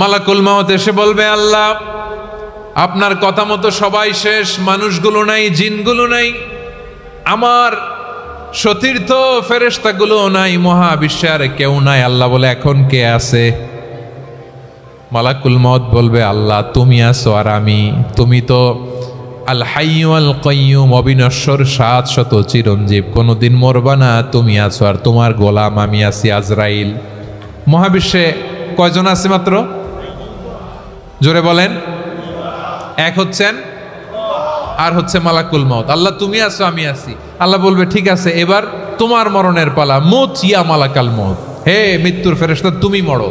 মালাকুল মাউত এসে বলবে, আল্লাহ, আপনার কথা মতো সবাই শেষ, মানুষগুলো নাই, জিনগুলো নাই, আমার সতীর্থ ফেরেস্তাগুলো নাই, মহাবিশ্বে আর কেউ নাই। আল্লাহ বলে, এখন কে আছে? মালাকুল মত বলবে, আল্লাহ, তুমি আছো আর আমি, তুমি তো আল হাইয়ু আল কয়ুম অবিনশ্বর সাত শত চিরঞ্জীব, কোনোদিন মরবা না, তুমি আছো আর তোমার গোলাম আমি আছি আজরাইল। মহাবিশ্বে কয়জন আছে মাত্র? জোরে বলেন। এক হচ্ছেন, আর হচ্ছে মালাকুল মত আল্লাহ, তুমি আছো, আমি আছি। আল্লাহ বলবে, ঠিক আছে, এবার তোমার মরণের পালা। মোত ইয়া মালাকাল মত হে মৃত্যুর ফেরেস্তা তুমি মরো।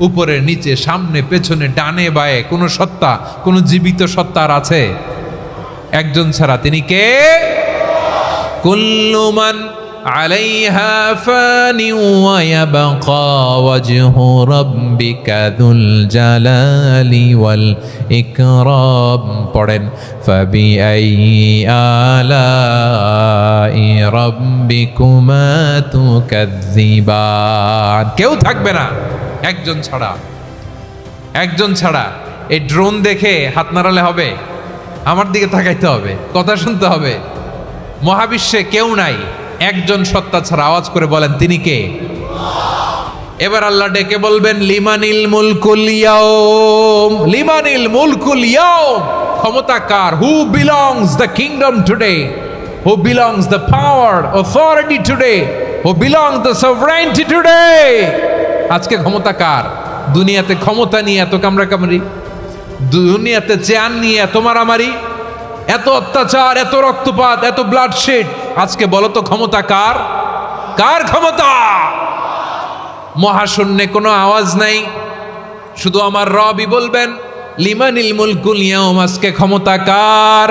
উপরে, নিচে, সামনে, পেছনে, ডানে, বায়ে, কোনো সত্তা, কোনো জীবিত সত্তার আছে? একজন ছাড়া তিনি কে? কুল্লুমান পড়েন আই কেউ থাকবে না। একজন ছাড়া। একজন ছাড়া। এই ড্রোন দেখে হাত নাড়ালে হবে? আমার দিকে তাকাইতে হবে, কথা শুনতে হবে। মহাবিশ্বে কেউ নাই, একজন সত্তা ছাড়া। আওয়াজ করে বলেন, তিনি কে? এবার আল্লাহ ডেকে বলবেন, লিমানিল মুলকুল ইয়াউম। লিমানিল মুলকুল ক্ষমতা কার? Who belongs the kingdom today who belongs the power authority today who belongs the sovereignty today আজকে ক্ষমতা কার? দুনিয়াতে ক্ষমতা নিয়ে এত কামড়া কামড়ি দুনিয়াতে চেয়ার নিয়ে এত মারামারি? এত অত্যাচার, এত রক্তপাত, এত ব্লাডশেড আজকে বলো তো ক্ষমতা কার? কার ক্ষমতা? মহাশূন্যে কোনো আওয়াজ নাই। শুধু আমার রবই বলবেন, লিমানিল মুলকুল ইয়াউম, আজকে ক্ষমতা কার?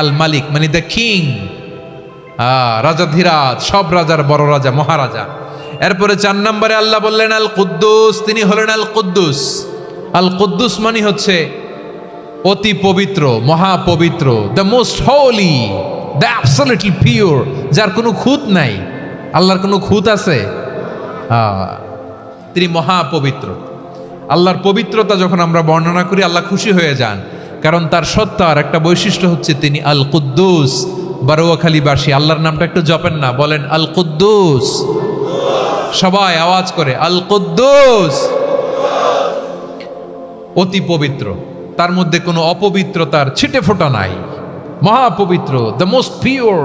আল মালিক মানে দ্য কিং রাজা রাজাধিরাজ সব রাজার বড় রাজা, মহারাজা। এরপরে চার নম্বরে আল্লাহ বললেন আল কুদ্দুস তিনি হলেন আল কুদ্দুস আল কুদ্দুস মানে হচ্ছে অতি পবিত্র, মহাপবিত্র the most holy the absolutely pure যার কোনো খুঁত নাই। আল্লাহর কোনো খুঁত আছে? তিনি মহাপবিত্র। আল্লাহর পবিত্রতা যখন আমরা বর্ণনা করি, আল্লাহ খুশি হয়ে যান। কারণ তার সত্তার একটা বৈশিষ্ট্য হচ্ছে তিনি আল কুদ্দুস বারোয়াখালীবাসী আল্লাহর নামটা একটু জপেন না, বলেন আল কুদ্দুস সবাই আওয়াজ করে আল কুদ্দুস অতি পবিত্র, তার মধ্যে কোনো অপবিত্রতার ছিটে ফোটা নাই। মহাপবিত্র the most pure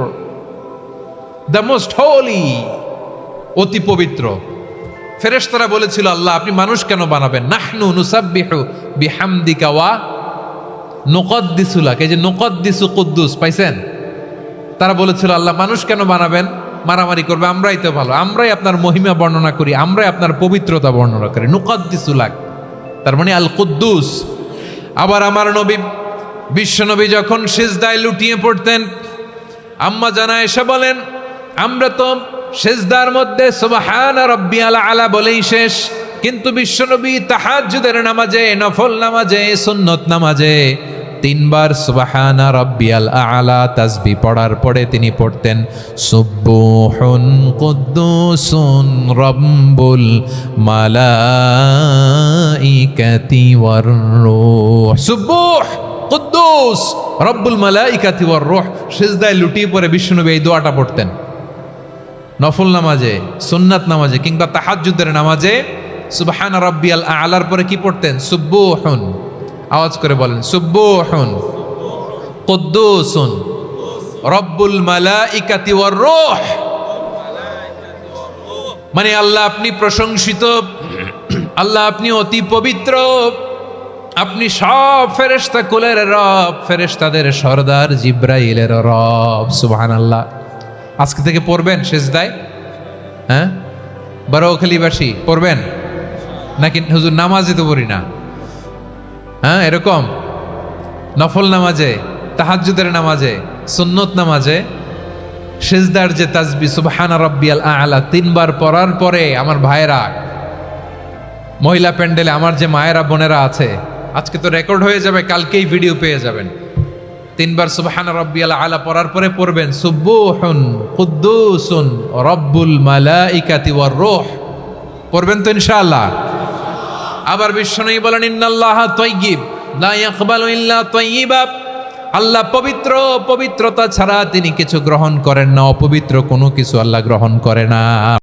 the most holy অতি পবিত্র। ফেরেশতারা বলেছিল, আল্লাহ আপনি মানুষ কেন বানাবেন? নাহনু নুসাব্বিহু বিহামদিকা ওয়া নুকদ্দিসুলাক, এই যে নুকদ্দিসু কুদ্দুস, পাইছেন? তারা বলেছিল, আল্লাহ, মানুষ কেন বানাবেন? মারামারি করবে, আমরাই তো ভালো, আমরাই আপনার মহিমা বর্ণনা করি, আমরাই আপনার পবিত্রতা বর্ণনা করি। নুকদ্দিসুলাক, তার মানে আল কুদ্দুস আবার আমার নবী বিশ্বনবী যখন সিজদায় লুটিয়ে পড়তেন, আম্মা জানা এসে বলেন, আমরা তো সেজদার মধ্যে সুবহান রব্বি আলা আলা বলেই শেষ, কিন্তু বিশ্বনবী তাহাজ্জুদের নামাজে, নফল নামাজে, সুন্নত নামাজে তিনবার সুবাহানা রব্বিয়াল আলা তাসবি পড়ার পরে তিনি পড়তেন সুব্বুহুন কুদ্দুসুন রব্বুল মালাইকাতি ওয়ার রূহ। সুব্বুহ কুদ্দুস রব্বুল মালাইকাতি ওয়ার রূহ। সিজদায় লুটিয়ে পড়ে বিশ্বনবী এই দোয়াটা পড়তেন। নফল নামাজে, সুন্নাত নামাজে কিংবা তাহাজ্জুদের নামাজে সুবহান রাব্বিয়াল আলার পরে কি পড়তেন? সুব্বুহুন আওয়াজ করে বলেন সুব্বুহুন কুদ্দুসুন, রব্বুল মালাইকাতি ওয়ার রূহ। মানে আল্লাহ আপনি প্রশংসিত, আল্লাহ আপনি অতি পবিত্র, আপনি সব ফেরেশতা কুলের রব, ফেরেশতাদের সর্দার জিব্রাইলের রব সুবহান আল্লাহ আজকে থেকে পড়বেন সেজদায়? হ্যাঁ? বারোখালিবাসী পড়বেন? নাকি হুজুর নামাজে তো পড়ি না? হ্যাঁ এরকম। নফল নামাজে, তাহাজ্জুদের নামাজে, সুন্নত নামাজে, সেজদার যে তাজবি, সুবহানা রাব্বিয়াল আলা, তিনবার পড়ার পরে আমার ভাইয়েরা, মহিলা প্যান্ডেলে আমার যে মায়েরা, বোনেরা আছে, আজকে তো রেকর্ড হয়ে যাবে, কালকেই ভিডিও পেয়ে যাবেন। তিনবার সুবহানা রাব্বিয়াল আলা পড়ার পরে পড়বেন সুব্বুহুন কুদ্দুসুন, রব্বুল মালাইকাতি ওয়ার রূহ। পড়বেন তো ইনশাআল্লাহ। আবার বিশ্বনবী বলেন, ইন্নাল্লাহ তৈগিব লা ইয়াকবালু ইল্লা তাইয়্যিবা আল্লাহ পবিত্র, পবিত্রতা ছাড়া তিনি কিছু গ্রহণ করেন না, অপবিত্র কোনো কিছু আল্লাহ গ্রহণ করে না।